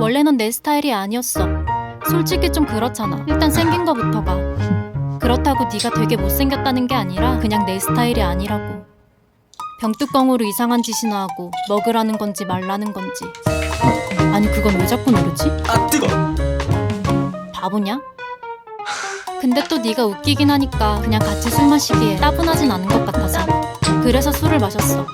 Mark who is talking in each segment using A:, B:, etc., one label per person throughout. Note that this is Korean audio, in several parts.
A: 원래는 내 스타일이 아니었어. 솔직히 좀 그렇잖아. 일단 생긴 거부터가. 그렇다고 네가 되게 못생겼다는 게 아니라 그냥 내 스타일이 아니라고. 병뚜껑으로 이상한 짓이나 하고 먹으라는 건지 말라는 건지. 아니 그건 왜 자꾸 누르지?
B: 아 뜨거.
A: 바보냐? 근데 또 네가 웃기긴 하니까 그냥 같이 술 마시기에 따분하진 않은 것 같아서 그래서 술을 마셨어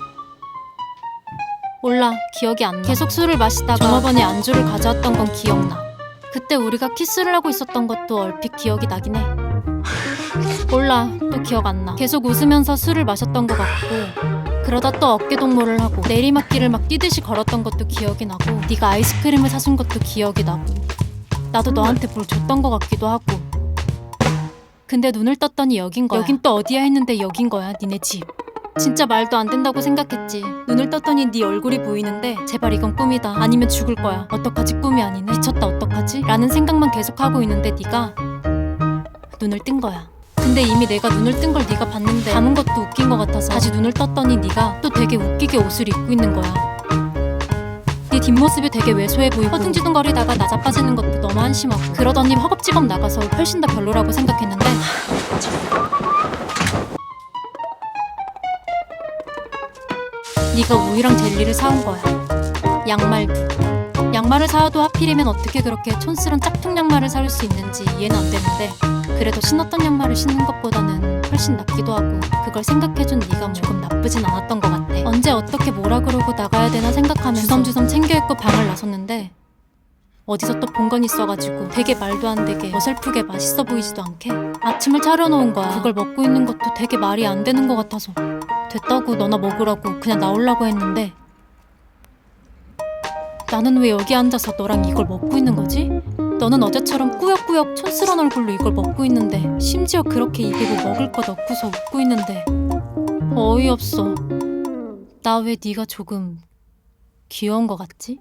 A: 몰라 기억이 안 나. 계속 술을 마시다가 종업원이 안주를 가져왔던 건 기억나. 그때 우리가 키스를 하고 있었던 것도 얼핏 기억이 나긴 해. 몰라 또 기억 안 나. 계속 웃으면서 술을 마셨던 것 같고 그러다 또 어깨 동무를 하고 내리막길을 막 뛰듯이 걸었던 것도 기억이 나고 네가 아이스크림을 사준 것도 기억이 나고 나도 너한테 뭘 줬던 것 같기도 하고. 근데 눈을 떴더니 여긴 거야. 여긴 또 어디야 했는데 여긴 거야 니네 집 진짜 말도 안 된다고 생각했지. 눈을 떴더니 네 얼굴이 보이는데 제발 이건 꿈이다. 아니면 죽을 거야. 어떡하지? 꿈이 아니네. 미쳤다. 어떡하지? 라는 생각만 계속하고 있는데 네가 눈을 뜬 거야. 근데 이미 내가 눈을 뜬 걸 네가 봤는데 가는 것도 웃긴 것 같아서 다시 눈을 떴더니 네가 또 되게 웃기게 옷을 입고 있는 거야. 네 뒷모습이 되게 왜소해 보이고 허둥지둥거리다가 나 자빠지는 것도 너무 한심하고 그러더니 허겁지겁 나가서 훨씬 더 별로라고 생각했는데 네가 우유랑 젤리를 사온 거야. 양말도 양말을 사와도 하필이면 어떻게 그렇게 촌스런 짝퉁 양말을 사올 수 있는지 이해는 안 되는데 그래도 신었던 양말을 신는 것보다는 훨씬 낫기도 하고 그걸 생각해준 네가 조금 나쁘진 않았던 것 같아. 언제 어떻게 뭐라 그러고 나가야 되나 생각하면서 주섬주섬 챙겨 입고 방을 나섰는데 어디서 또 본 건 있어가지고 되게 말도 안 되게 어설프게 맛있어 보이지도 않게 아침을 차려놓은 거야. 그걸 먹고 있는 것도 되게 말이 안 되는 것 같아서 됐다고 너나 먹으라고 그냥 나오려고 했는데 나는 왜 여기 앉아서 너랑 이걸 먹고 있는 거지? 너는 어제처럼 꾸역꾸역 촌스런 얼굴로 이걸 먹고 있는데 심지어 그렇게 입에 뭐 먹을 거 넣고서 웃고 있는데 어이없어 나 왜 네가 조금 귀여운 거 같지?